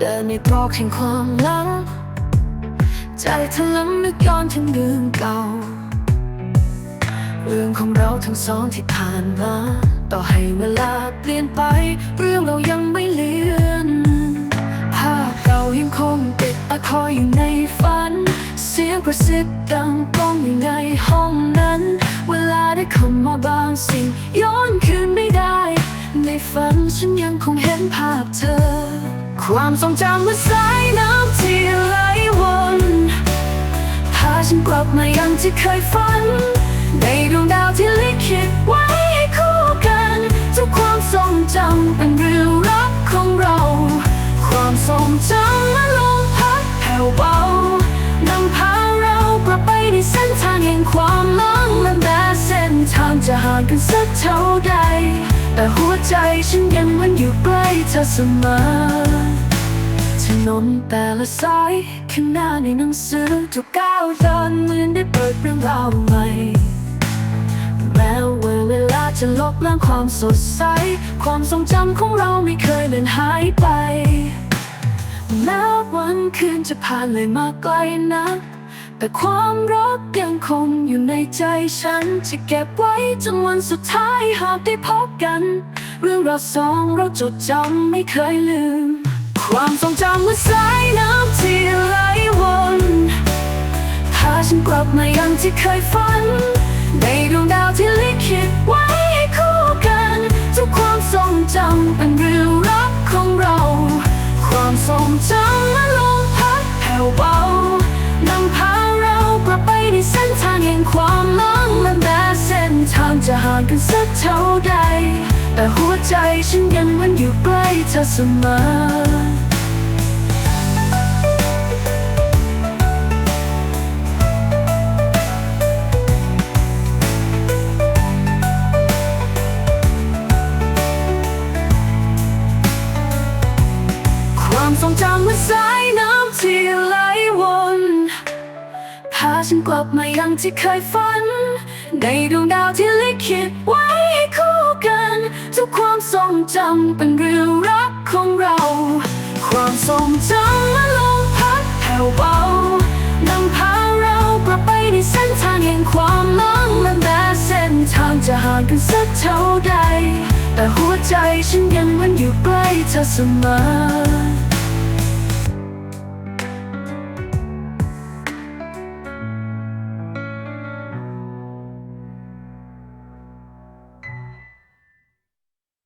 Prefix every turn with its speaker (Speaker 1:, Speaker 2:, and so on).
Speaker 1: เดินในตรอกแห่งความหลัง ใจถลำนึกย้อนถึงเรื่องเก่า เรื่องของเราทั้งสองที่ผ่านมา ต่อให้เวลาเปลี่ยนไป เรื่องเรายังไม่เลือนภาพเรายังคงติดตะคอยอยู่ในฝัน เสียงกระซิบดังก้องอยู่ในห้องนั้น เวลาได้เข้ามาบางสิ่งย้อนคืนไม่ได้ ในฝันฉันยังคงเห็นภาพเธอ ความทรงจำเมื่อสายน้ำที่ไหลวนพาฉันกลับมายังที่เคยฝัน ในดวงดาวที่ลิขิตไว้ให้คู่กันทุกความทรงจำเป็นเรื่องรักของเรา ความทรงจำมาลมพัดแผ่วเบานำพาเรากลับไปในเส้นทางแห่งความหลังและแม้เส้นทางจะห่างกันสักเท่าใดแต่หัว ใจฉันยังมันอยู่ใกล้เธอเสมอถนนแต่ละสายข้างหน้าในหนังสือทุกก้าวเดินเหมือนได้เปิดเรื่องราวใหม่แม้ว่าเวลาจะลบล้างความสดใส ความทรงจำของเราไม่เคยเลือนหายไปแม้วันคืนจะผ่านเลยมาไกลนักแต่ความรักยังคงอยู่ในใจฉัน จะเก็บไว้จนวันสุดท้ายหากได้พบกัน เรื่องเราวสองเราจดจำไม่เคยลืม ความทรงจำเมื่อสายน้ำที่ไหลวนพาฉันกลับมายังที่เคยฝัน ในดวงดาวที่ลิขิตไว้ให้คู่กัน ทุกความทรงจำเป็นเรื่องรักของเรา ความทรงจำมาลมพัดแผ่วเบานำพาเรากลับไปในเส้นทางแห่งความหลังและแม้เส้นทางจะห่างกันสักเท่าใด แต่หัวใจฉันยังมันอยู่ใกล้เธอเสมอ ความทรงจำเมื่อสายน้ำที่ไหลวนพาฉันกลับมายังที่เคยฝัน ในดวงดาวที่ลิขิตไว้ ทุกความทรงจำเป็นเรื่องรักของเรา ความทรงจำมาลมพัดแผ่วเบานำพาเรากลับไปในเส้นทางแห่งความหลังและแม้เส้นทางจะห่างกันสักเท่าใด แต่หัวใจฉันยังมันอยู่ใกล้เธอเสมอ